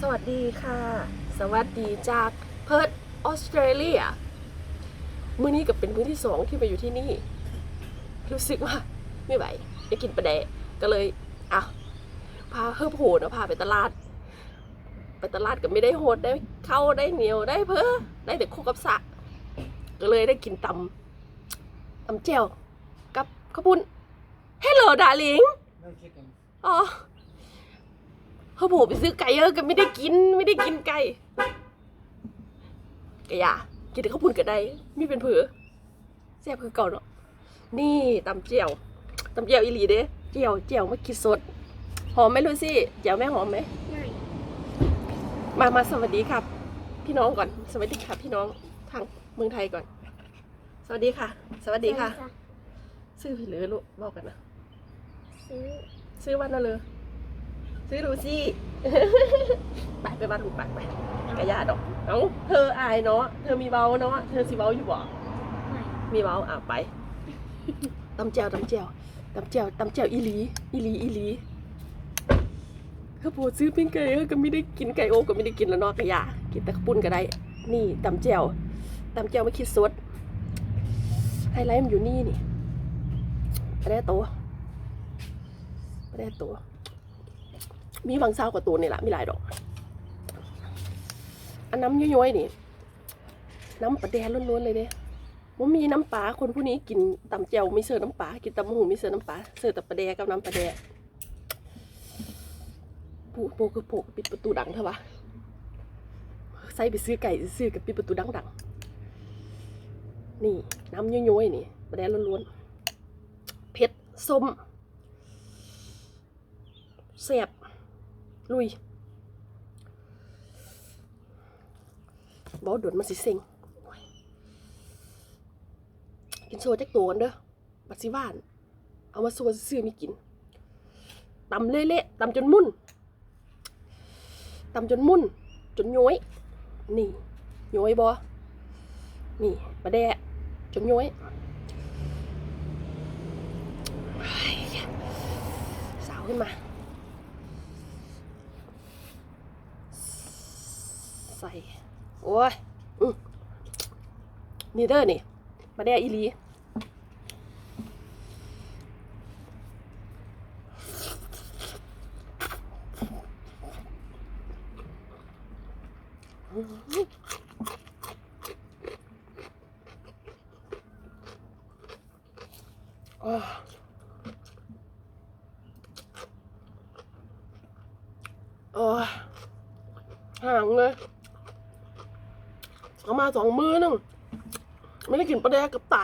สวัสดีค่ะ สวัสดีจากเพิร์ธออสเตรเลียมื้อนี้ก็เป็นมื้อที่สองที่มาอยู่ที่นี่ รู้สึกว่าไม่ไหวอยากกินปลาแดะก็เลยอะพาเพิ่มโหดนะพาไปตลาด ไปตลาดก็ไม่ได้โหดได้เข้าได้เหนียวได้เพ้อได้แต่โคกกับสะ ก็เลยได้กินตำตำเจียวกับข้าวปุ้น Hello darling No chicken. อ๋อ เฮ้ยผมไปซื้อไก่เออก็ไม่ได้กินไม่ได้กินไก่กะยากินแต่ข้าวปุ้นก็ได้มีเป็นเผือแซ่บคือเก่าเนาะนี่ตำเจียวตำเจียวอีหลีเด้เจียวเจียวมาคิดสด หอมไหมลูซี่เจียวแม่หอมไหมไม่มามาสวัสดีครับ พี่น้องก่อน สวัสดีค่ะ พี่น้องทางเมืองไทยก่อน สวัสดีค่ะ สวัสดีค่ะ ซื้อผิดเลยลูกบอกกันนะซื้อซื้อวันนั่นเลย ซื้อลูซี่ไปไปบ้านลูกไปไปกระยาดอกเอ้าเธออายเนาะเธอมีเบาเนาะเธอสิเบาอยู่บ่ไม่มีเบาอะไปตำแจวตำแจวตำแจวตำแจวอีหลีอีหลีอีหลีข้าวโพดซื้อปิ้งไก่เออก็ไม่ได้กินไก่โอ้ก็ไม่ได้กินแล้วเนาะกระยากินแต่ข้าวปุ้นก็ได้ นี่ตำแจวตำแจวไม่คิดสดไฮไลท์มันอยู่นี่นี่ไปได้ตัวไปได้ตัว มีบางเศร้ากว่าตัวนี่แหละมีหลายดอก อันน้ำย้อยๆนี่ น้ำปลาแดงล้วนๆเลยเนี่ยว่ามีน้ำปลาคนผู้นี้กินตำเจียวไม่เสิร์ฟน้ำปลากินตำมะหูไม่เสิร์ฟน้ำปลาเสิร์ฟแต่ปลาแดงกับน้ำปลาแดงปูโปคือโปปิดประตูดังเถอะวะใส่ไปซื้อไก่ซื้อกับปิดประตูดังดังนี่น้ำย้อยๆนี่ปลาแดงล้วนๆเผ็ดส้มแซ่บ ลุยบอกโดดมาสิเซ็งกินโซจักตัวกันเด้อบัดสิว่าน เอามาโซซื้อมีกินตำเละๆตำจนมุ่นตำจนมุ่น จนย้อยนี่ย้อยบอนี่ปลาแดะจนย้อยเฮ้ยสาวขึ้นมา ใส่ โอ้ยอนี่เด้อนี่มาได้อีลีอ้าวโอ้ยห่างเลย เอามาสองมือนึง ไม่ได้ กับไต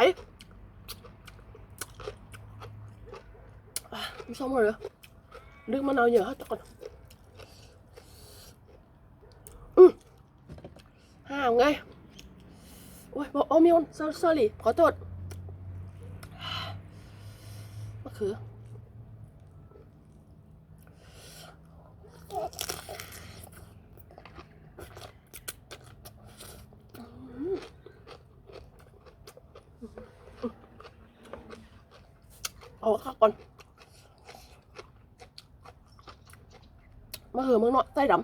อะไม่ชอมเลยดึกมะนาวเยอะฮะจักก่อนอืมห้างไงโอ้ยบอกโอ้มิว sorry ขอโทษมะเขือเอาข้าวก่อนมะเขือเมืองนอกไส้ดำ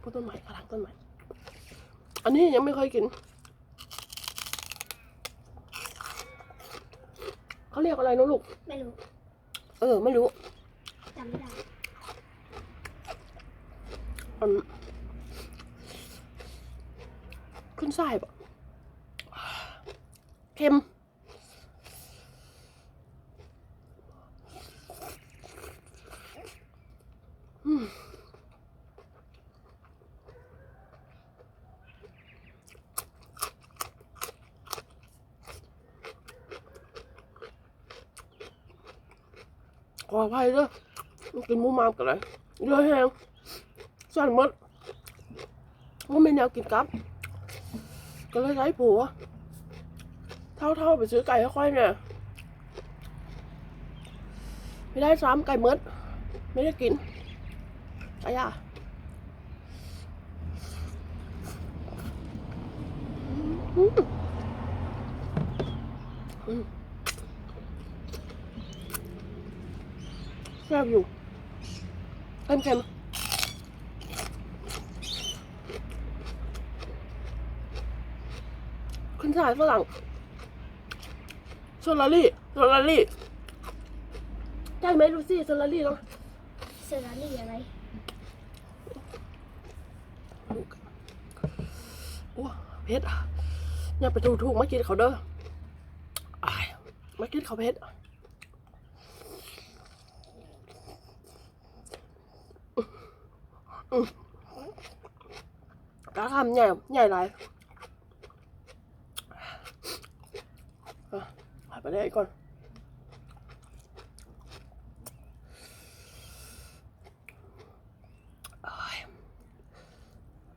พวกต้นไม้กระถางต้นไม้ อั นนี้ยังไม่เคยกิน เขาเรียกอะไรนะลูก ไม่รู้ เออ ไม่รู้จำไม่ได้อันขึ้นไส้ปะเค็ม อืมข อภัยด้วยกินหมูมามกันเลยเยอะแฮงสั่นมดว่าไม่แนวกินกับ ก็เลยใช้ผัว เท่าๆไปซื้อไก่ค่อยๆเนี่ยไม่ได้ซ้ำไก่มดไม่ได้กินไอ้ยาอืมอืม ซ่บอยู่เค็มเค็มคุณชายฝรั่งโซลารี่โซลารี่ได้ไหมลูซี่โซลารี่เนาะเซราลี่อะไรโอ้เพชรอะอย่าไปถูกถูกๆมากินเขาเด้ออ้ายมากินเขาเพชรอืม กล้าทำใหญ่ใหญ่ไรอะหายไปได้ก่อน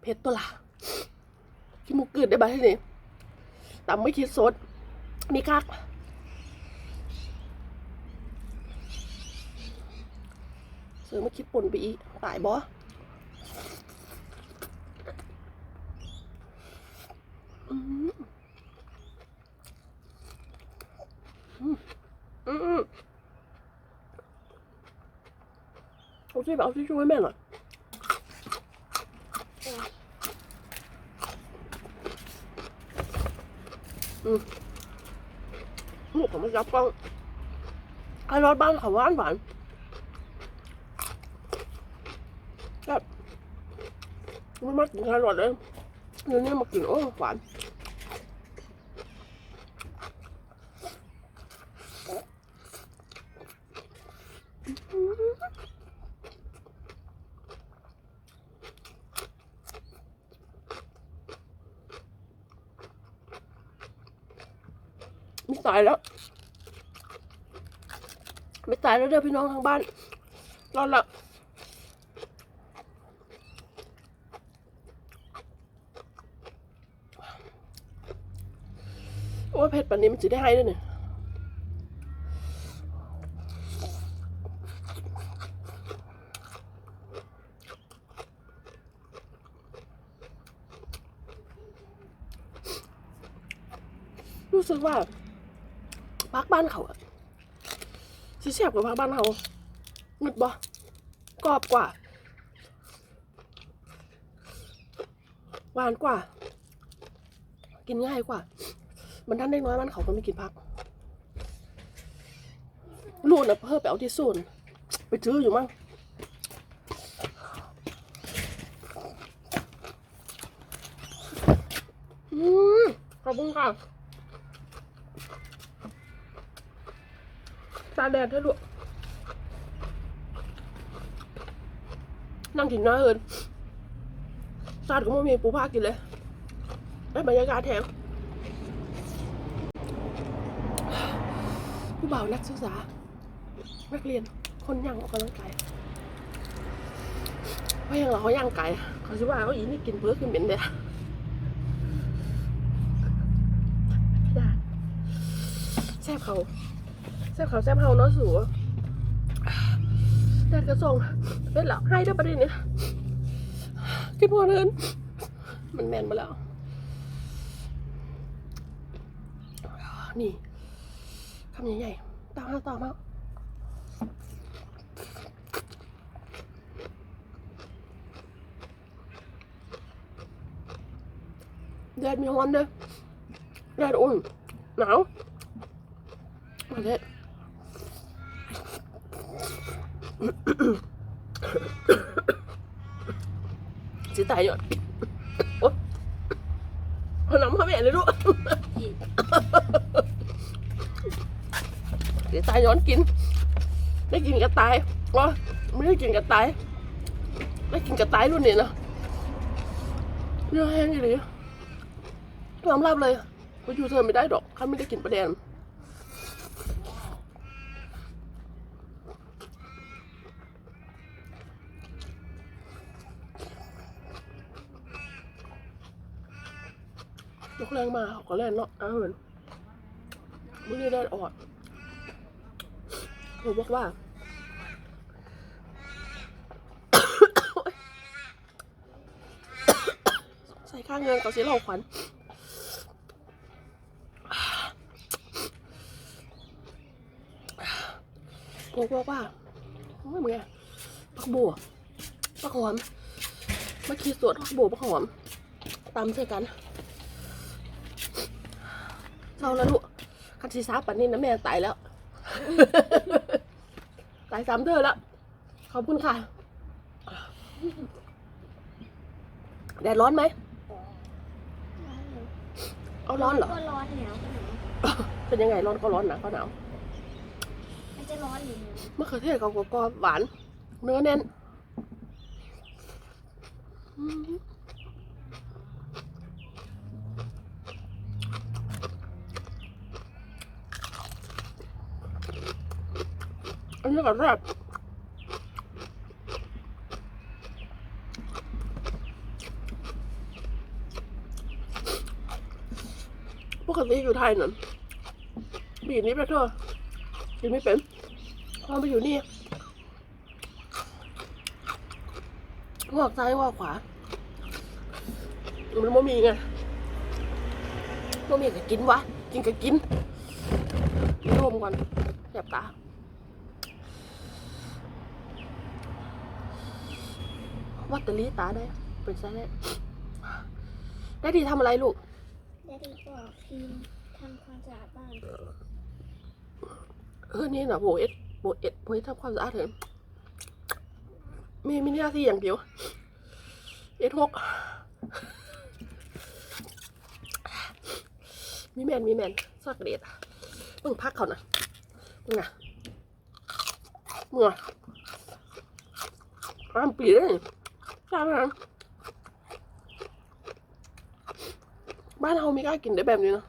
เพชรตัวละขี้มูกกลืดได้บ้างที่นี่ตำไม่คิดสด มีคักเสือมาคิดป่นไปอีกตายบอมอืมอืมอืม เอาสิเอาที่ช่วยแม่หน่อยลูกผมไม่รับกล้องไอ้รถบ้านเขาหวานหวานแบบไม่มากินแครอทเลยเดี๋ยวนี้มากินโอ้หวานไม่ตายแล้ว ไม่ตายแล้วเด้อพี่น้องทางบ้านรอดละโอ้เผ็ดปันนี้มันจะได้ให้ด้วยเนี่ยรู้สึกว่า บ้านเขาอะสิแซ่บกว่าภาคบ้านเราหนึดบ่กรอบกว่า หวานกว่า กินง่ายกว่า มันท่านได้น้อยมันเขาก็ไม่กินพักลูกน่ะเพิ่มไปเอาที่ศูนไปซื้ออยู่มั้งอืมขอบคุณค่ะาแดดให้ลูกนั่งกินน้อยเอินซาดก็ไม่มีปูผ้ากินเลยได้บรรยากาศแถมผู้บ่าวนักศึกษา นักเรียน คนย่างออกกำลังกายเพราะยังเราเขาย่างไก่เขาคิว่าเขาอีนี่กินเพื่อขึ้นเป็นเด้ได้แซ่บเขา แซ่บเขาแซ่บเฮาเนาะสูแดดกระส่งเป็นหลับให้ได้ประเด็นนี้กินพอเดินมันแมนมาแล้ว นี่คำใหญ่ๆตามมาต่อมาแดดมีฮอนเด้อแดดอุ่นหนาวมาเด็ด สิตายหยอดโอ๊ยเอาน้ำมาแม่เลยลูกสิตายย้อนกิน ได้กินกระต่ายอ๋อไม่ได้กินกระต่าย ได้กินกระต่ายรุ่นนี้นะเนื้อแห้งเลยยอมรับเลยว่าอยู่เธอไม่ได้ดอกข้าไม่ได้กินประเด็น กแรงมาเขาก็เล่นเนาะอาเหมือนมื่อนี้ได้ออดผมบอกว่าใส่ข้างเงินก่อนสิเราขวัญผมบอกว่าโอ้ยมึงไงผักบัวผักหอมมาขีดสวดผักบัวผักหอมตำใส่กัน เศร้าแล้วลูกคันซีซาปันนี้นะแม่ตายแล้ว ตายสามเธอแล้ว ขอบคุณค่ะ แดดร้อนไหม เอาร้อนเหรอ ก็ร้อนหนาวก็หนาวเป็นยังไงร้อนก็ร้อนหนาวก็หนาว มันจะร้อนหรือหนาวมะเขือเทศกับกกรอบหวาน เนื้อแน่น อืม นนี้ก็แซ่บปกติอยู่ไทยนั่นบีนี้ไปเถอะกินไม่เป็นพอไปอยู่นี่วอกซ้ายวอกขวา มันไม่มีไงไม่มีก็กินวะ กินก็กินรวมก่อนแสบตา วัดแตลีตาได้เป็นไซได้ได้ดีทำอะไรลูกแดดดี้ก็พิมพ์ทำความสะอาดบ้านเออนี่นะโบเอ็ดโบเอ็ดโบเอ็ดทำความสะอาดเถอะมีมีหน้าที่อย่างเดียวเอ็ดหกมีแมนมีแมนสักเด็ดมึงพักเขานะมึงอะมึงอะอ้ามปีเลย ใช่ไหมบ้านเราไม่กล้ากินได้แบบนี้นะ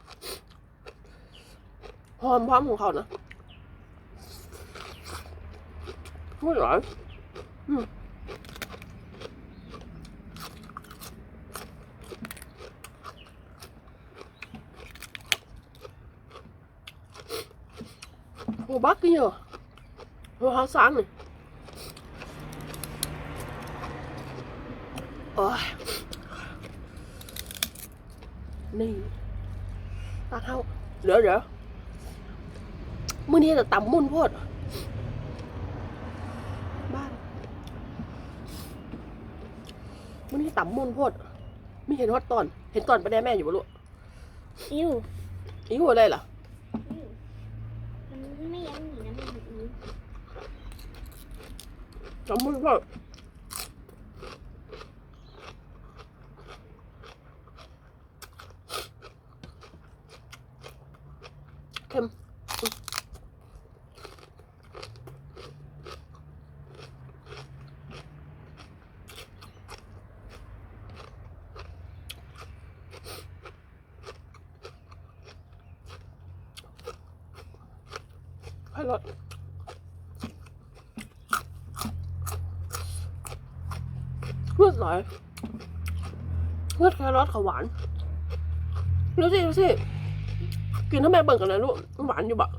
หอมพร้อมของเขานะไม่หรอยอืมโอ้บักกี่เหรอโอ้หาสารนี่โอ้ยนี่ตาเท่า เดี๋ยวเดี๋ยวมื่อนี้จะตำมุ่นโพดบ้านมันนี่ต่ำมุนโพดไม่เห็นฮอดตอน เห็นตอนไปได้แม่อยู่บ่ลูกอิวอีหัวอะไรล่ะอิวมันไม่ยั้งหนีนะมันแบบนี้ต่ำมุนโพดเค็มอืมให้รสเลือดไหลเลือดแครอทเขาหวานดูสิดูสิกินถ้าแม่เบิ่งกันนะลูกมันหวานอยู่บะ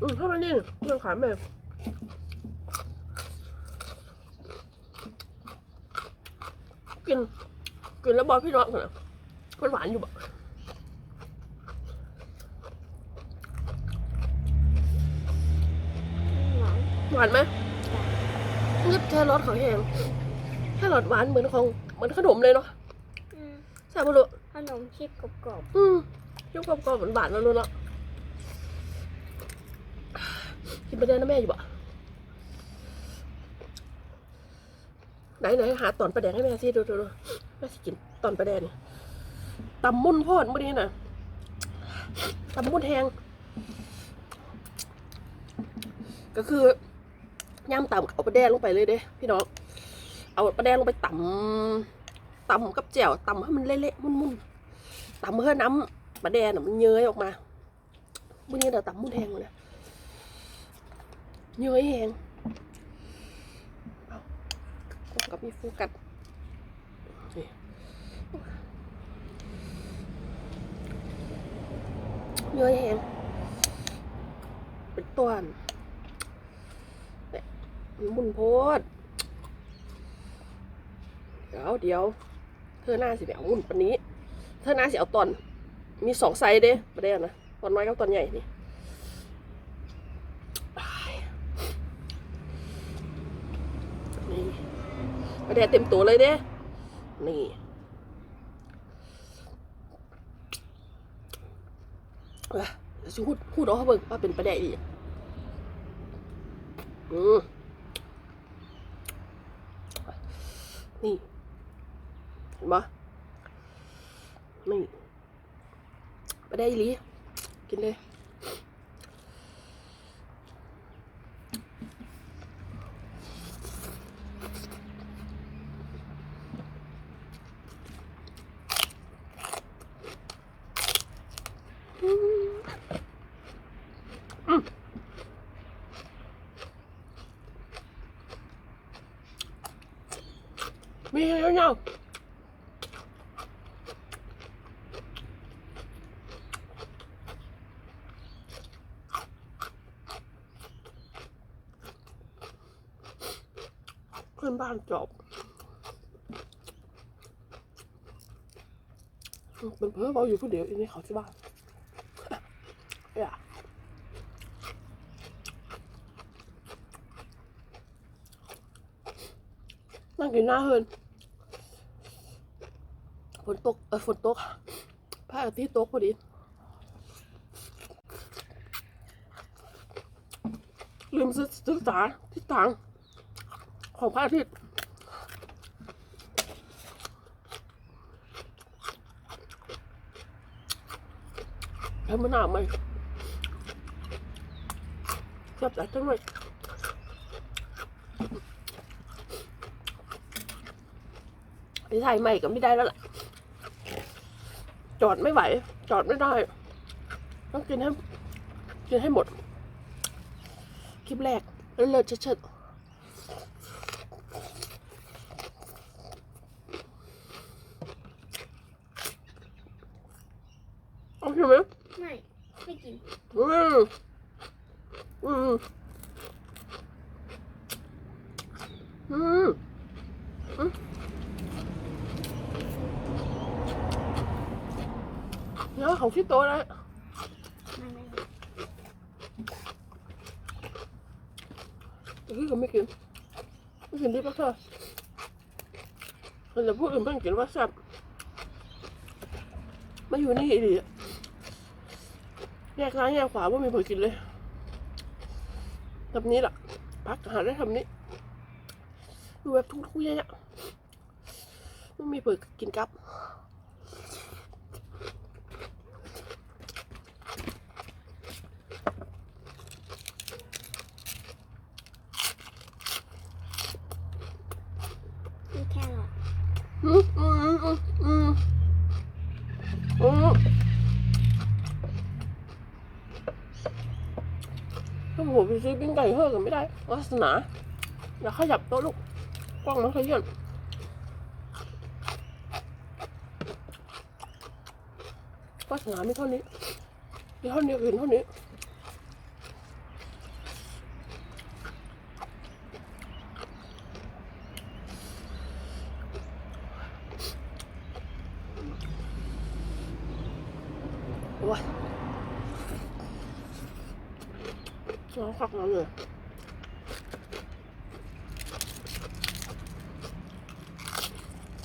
อืมถ้ามันนี่เรื่องขายแม่กินกินแล้วบอกพี่น้องกันนะมันหวานอยู่บะหวานหวานไหมเงืดแครอทเขาแห้งแครอทหวานเหมือนของเหมือนขนมเลยเนาะอืม ใช่ปะลูกขนมชีสกรอบอืมยุ่งกรอบๆหวานๆแล้วลูกเนาะกินไปได้นะแม่อยู่บะไหนไหนหาตอนประแดงให้แม่สิดูดูดูแม่สิกินตอนประแดงนี่ตำมุนโพดเมื่อนี้น่ะตำมุนแหงก็คือย่ำตำเอาประแดงลงไปเลยเด้พี่น้อง เอาประแดงลงไปตำ ตำกับแจ่วตำให้มันเละๆมุนๆตำเพื่อน้ำประแดงน่ะมันเย้ยออกมาเมื่อนี้เราตำมุนแหงเลยเย้ยแหงเอากับมีฟูกัดเย้ยแหงเป็นต้นเนี่ยมันมุนโพดเดี๋ยวเดี๋ยว อหน้าสิไปเอาหุ่นปันนี้ เธอหน้าสิเอาตอน มีสองไซส์เด้ประเดี๋ยวนะตอนน้อยกับตอนใหญ่นี่นี่ประเดี๋ยวเต็มตัวเลยเด้ นี่เอ้ยเดี๋ยวฉันพูดพูดออกให้เบิ่งว่าเป็นประเดี๋ยวอีกอืมนี่ บ่ไม่ไม่ได้หรือกินเลย มีอะไรเนาะเพื่ อนบ้านจบเป็นเพื่อนเราอยู่ผู้เดียวอันนี้เขาที่บ้านอย่านั่งกินหน้าเฮินฝนตกเออฝนตกพระอาทิตย์ตกพอดีลืมซื้อซื้อสาที่ต่าง ของพระอาทิตย์แล้วมันหนาไหมจับจัดจังเลยไปถ่ายใหม่ก็ไม่ได้แล้วล่ะ จอดไม่ไหว จอดไม่ได้ ต้องกินให้กินให้หมด คลิปแรกเลิศเชิดๆเอาใช่ไหม ไม่ไม่กิน อืมอืมอืมอืมเดี๋ยวของพี่โตแล้ว ไม่ไม่ พี่ก็ไม่กินไม่กินดิบแล้วเธอแต่พูดอื่นเพิ่งกินว่าแซ่บมาอยู่นี่ดีแยกซ้ายแยกขวาว่ามีเผื่อกินเลยแบบนี้แหละพักหาได้ทำนี้ดูแบบทุกๆแย่ๆไม่มีเผื่อกินกับ มีแครอท อืมอืมอืมอืมอืมถ้าผมไปซื้อปิ้งไก่เพิ่มกันไม่ได้วาสนาอย่าขยับโต๊ะลูกกล้องมันขยื่นวาสนาไม่เท่านี้มีเท่านี้อื่นเท่านี้โอ้ยน้องขักน้ำเลย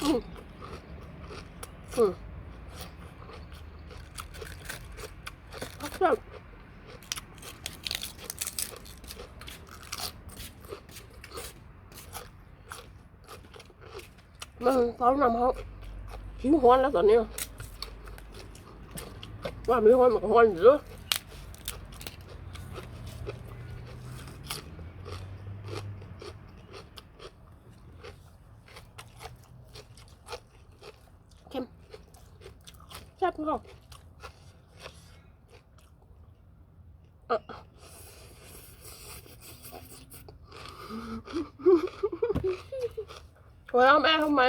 อืมอืมพักจับ มันเขานำเขาหิวห้อนแล้วตอนนี้ว่ามีห้อนมันก็ห้อนเยอะเค็มแซ่บมากเอ่อหัวเราะแม่ทำไม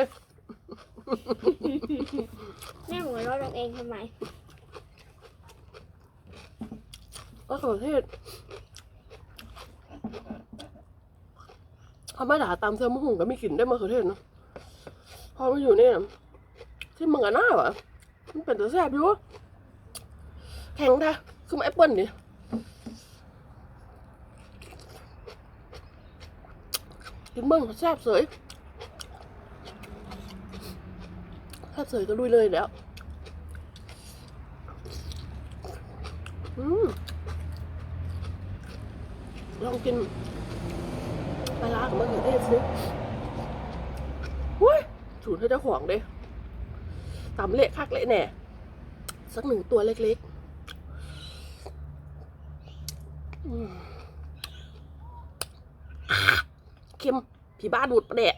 แม่หัวเราะเราเองทำไม มะเขือเทศ ธรรมมเสื้อมะหุ่งก็ม่กลิ่นได้มะเขือเทศเนอะพอมาอยู่เนี่ยที่มึงอะหน้าวะมันเป็นตัวแซ่บอยู่แข็งแท้คือมแอปเปิ้ลดิกินเบิ้งแซ่บเสยแซ่บเสยก็ลุยเลยแล้วอืมลองกินาร้ากับมะเขือเทศสิหุ้ยสูตรให้เจ้าของเด้ตำเละคักเละแน่ สักหนึ่งตัวเล็กๆเค็มผีบ้าดูดประเดะ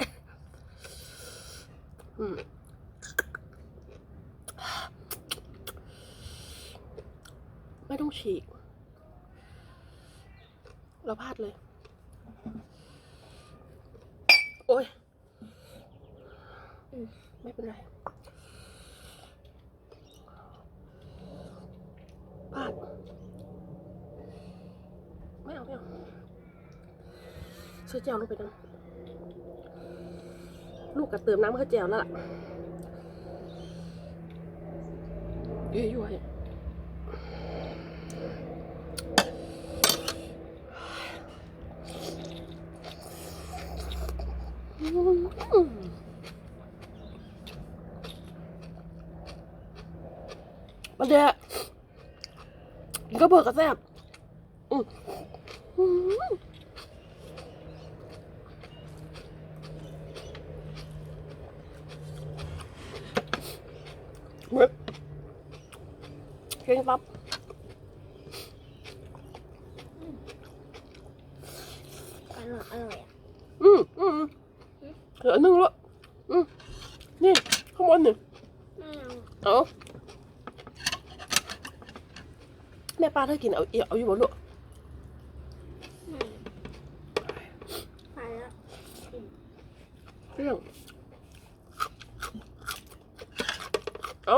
ไม่ต้องฉีก เราพลาดเลย โอ้ยอืมไม่เป็นไรพลาดไม่เอาไม่เอาใส่แจวลงไปนะลูกกระเติมน้ำข้าวแจวแล้วล่ะยั่วยั่ว มประเดี๋ยวกินก็เบิกกระแซบอืมอืมเว้ยเก่งปั๊บอร่อยอร่อยอะ อืมอืม อืมเหลืออันหนึงแล้วอืมนี่ข้างบนนี่ไม่เอาเอาแม่ป้าเธอกินเอาเอาเอาอยู่บนลูกไม่ไปแล้วเรื่องเอา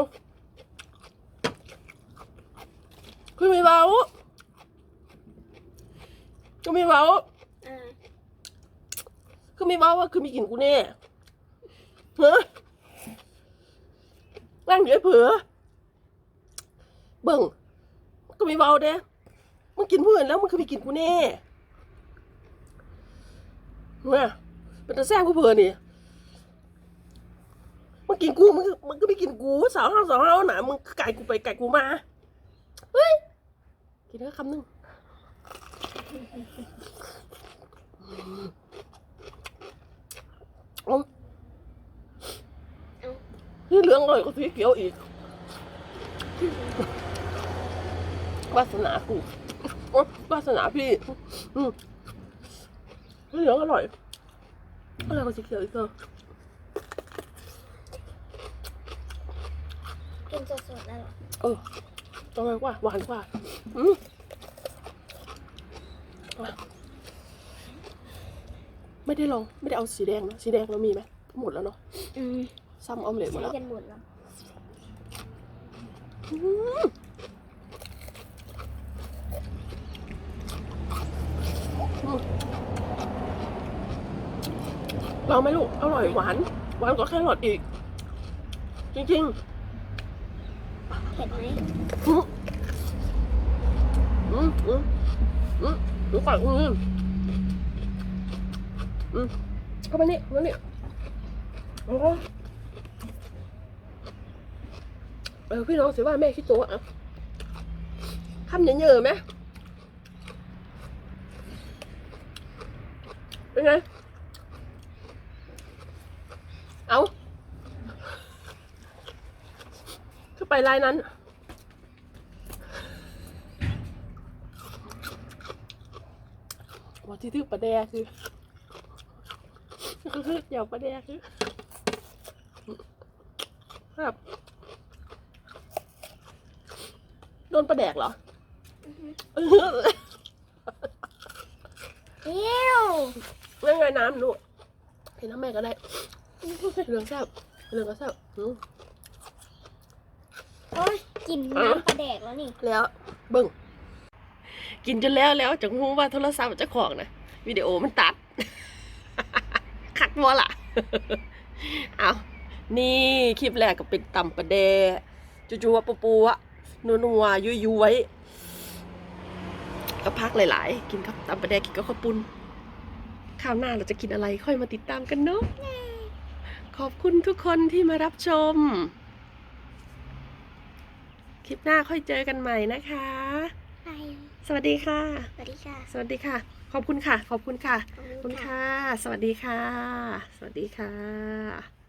คือมีเบาคือมีเบาอ่า คือมีเบาว่าคือมีกลิ่นกูแน่เฮ้ยนั่งอยู่ไอ้เผือเบิ่งก็ไมีเบาเด้มึงกินเพื่อนแล้วมึงคือมีกลิ่นกูแน่เฮ้ยเป็นตาแซ่บกูเผือนี่มึงกินกูมึงมึงก็ไม่กินกูสาวห้าสาวห้าหนามึงก็ไก่กูไปไก่กูมาเฮ้ยกินแค่คำหนึง เอานี่เหลืองเลยก็สีเขียวอีกวาสนากูโอ๊ยวาสนาพี่อืมนี่เหลืองอร่อยอะไรก็สีเขียวอีกเถอะกินสดๆแล้วเหรอเอออร่อยกว่าหวานกว่าอืม ไม่ได้ลองไม่ได้เอาสีแดงนะสีแดงเรามีไหมหมดแล้วเนาะอืมซ้ำออมเล็ตหมดใช้แล้วกันหมดแล้วอืมอืมลองไหมลูกอร่อยหวาน หวานกว่าแครอทอีก จริงเผ็ดไหมๆอืมอืมอืมอืมดูก่อนอืม อืมเข้าไปนี่เข้ามานี่โอ้เออพี่น้องเสิว่าแม่คิดตัวอะคำเยอะๆไหมเป็นไง เอาคือไปลายนั้น ว่าที่ถือประแดคือ เดี๋ยวประแดกคือครับโดนประแดกเหรอเอี้ยวไม่ไงน้ำลูกเห็นน้ำแม่ก็ได้เรื่องแซ่บเรื่องก็แซ่บอืมโอ้ยกลินน้ำปลาแดกแล้วนี่ แล้วเบิ่งกินจนแล้วแล้วจากหูว่าโทรศัพท์เจ้าของนะวิดีโอมันตัด กบ่ล่ะ เอานี่คลิปแรกก็เป็นตำประเดจู่ๆว่าปูปูอะนัวนัวยุยยุ้ยก็พักหลาย ๆ กินกับตำประเดกินก็ข้าวปุ้นข้าวหน้าเราจะกินอะไรค่อยมาติดตามกันเนาะขอบคุณทุกคนที่มารับชม คลิปหน้าค่อยเจอกันใหม่นะคะ สวัสดีค่ะ สวัสดีค่ะ สวัสดีค่ะ ขอบคุณค่ะ ขอบคุณค่ะ ขอบคุณค่ะ สวัสดีค่ะ สวัสดีค่ะ